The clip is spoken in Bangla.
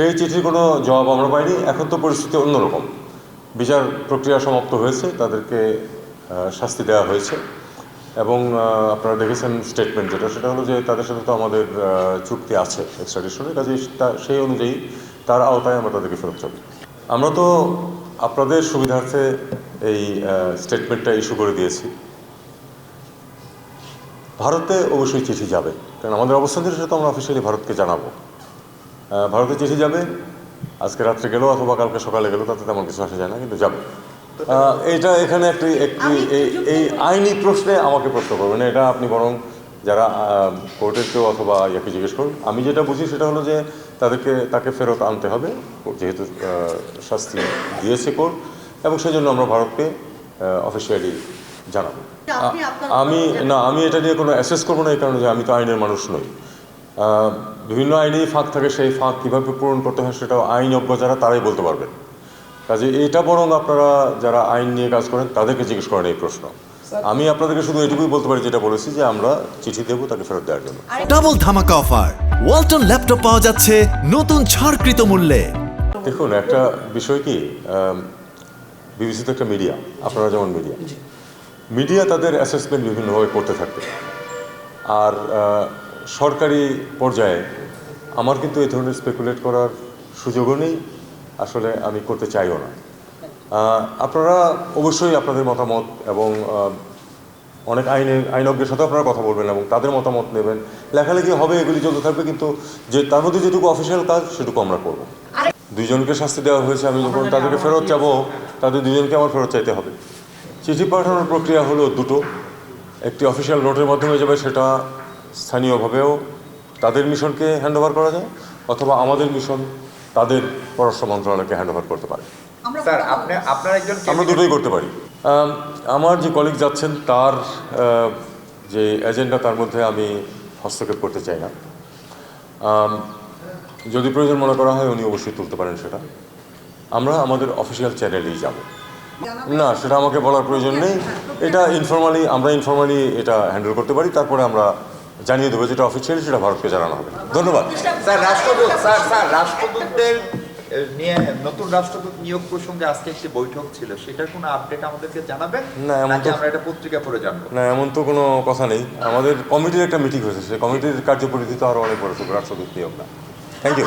সেই চিঠির কোনো জবাব আমরা পাইনি। এখন তো পরিস্থিতি অন্যরকম। বিচার প্রক্রিয়া সমাপ্ত হয়েছে, তাদেরকে শাস্তি দেওয়া হয়েছে। এবং আপনারা দেখেছেন স্টেটমেন্ট যেটা, সেটা হলো যে তাদের সাথে তো আমাদের চুক্তি আছে এক্সট্রাডিশনের কাজে সেই অনুযায়ী তার আওতায় আমরা তাদেরকে ফেরত যাব। আমরা তো আপনাদের সুবিধার্থে এই স্টেটমেন্টটা ইস্যু করে দিয়েছি। ভারতে অবশ্যই চিঠি যাবে। কারণ আমাদের অবস্থান থেকে সেটা তো আমরা অফিসিয়ালি ভারতকে জানাব। ভারতে চিঠি যাবে আজকে রাত্রে গেলো অথবা কালকে সকালে গেলো তাতে তেমন কিছু আসা যায় না কিন্তু যাবে। এটা এখানে একটি একটি এই এই আইনি প্রশ্নে আমাকে প্রশ্ন করবেন এটা আপনি বরং যারা কোর্টের কেউ অথবা ইয়াকে জিজ্ঞেস করুন। আমি যেটা বুঝি সেটা হলো যে তাদেরকে তাকে ফেরত আনতে হবে যেহেতু শাস্তি দিয়েছে কোর্ট এবং সেই জন্য আমরা ভারতকে অফিসিয়ালি জানাব। আমি না আমি এটা নিয়ে কোনো অ্যাসেস করব না এই কারণে যে আমি তো আইনের মানুষ নই। বিভিন্ন আইনেই ফাঁক থাকে সেই ফাঁক কীভাবে পূরণ করতে হয় সেটাও আইনজ্ঞ যারা তারাই বলতে পারবেন কাজে এটা বরং আপনারা যারা আইন নিয়ে কাজ করেন তাদেরকে জিজ্ঞেস করেন এই প্রশ্ন। আমি আপনাদেরকে শুধু এটুকুই বলতে পারি যেটা বলেছি যে আমরা চিঠি দেবো তাকে ফেরত দেওয়ার জন্য। ডাবল ধামাকা অফার ওয়ালটন ল্যাপটপ পাওয়া যাচ্ছে নতুন ছাড়কৃত মূল্যে। দেখুন একটা বিষয় কি বিবিসি তো একটা মিডিয়া আপনারা যেমন মিডিয়া মিডিয়া তাদের অ্যাসেসমেন্ট বিভিন্নভাবে করতে থাকবে আর সরকারি পর্যায়ে আমার কিন্তু এই ধরনের স্পেকুলেট করার সুযোগও নেই। আসলে আমি করতে চাইও না। আপনারা অবশ্যই আপনাদের মতামত এবং অনেক আইনে আইনজ্ঞের সাথে আপনারা কথা বলবেন এবং তাদের মতামত নেবেন। লেখালেখি হবে এগুলি চলতে থাকবে কিন্তু যে তার মধ্যে যেটুকু অফিসিয়াল কাজ সেটুকু আমরা করব। দুইজনকে শাস্তি দেওয়া হয়েছে আমি যখন তাদেরকে ফেরত যাব তাদের দুজনকে আমার ফেরত চাইতে হবে। চিঠি পাঠানোর প্রক্রিয়া হলো দুটো। একটি অফিসিয়াল নোটের মাধ্যমে যাবে সেটা স্থানীয়ভাবেও তাদের মিশনকে হ্যান্ড ওভার করা যায় অথবা আমাদের মিশন তাদের পররাষ্ট্র মন্ত্রণালয়কে হ্যান্ড ওভার করতে পারে। আমরা স্যার আপনি আপনার একজন আমরা দুটোই করতে পারি। আমার যে কলিগ যাচ্ছেন তার যে এজেন্ডা তার মধ্যে আমি হস্তক্ষেপ করতে চাই না। যদি প্রয়োজন মনে করা হয় উনি অবশ্যই তুলতে পারেন সেটা। আমরা আমাদের অফিসিয়াল চ্যানেলেই যাব। না সেটা আমাকে বলার প্রয়োজন নেই। এটা ইনফর্মালি আমরা ইনফর্মালি এটা হ্যান্ডেল করতে পারি। তারপরে আমরা জানিয়ে দেবো যেটা অফিসিয়ালি সেটা ভারতকে জানানো হবে। ধন্যবাদ। স্যার রাষ্ট্রদূত স্যার স্যার রাষ্ট্রদূতদের নিয়ে নতুন রাষ্ট্রদূত নিয়োগ প্রসঙ্গে আজকে একটি বৈঠক ছিল। সেটার কোনো আপডেট আমাদেরকে জানাবেন? না, এমন আমরা এটা পত্রিকা পড়ে জানব? না এমন তো কোনো কথা নেই। আমাদের কমিটির একটা মিটিং হয়েছে। সেই কমিটির কার্যপরিধি তো আরও অনেক বড় রাষ্ট্রদূত নিয়োগ না। Thank you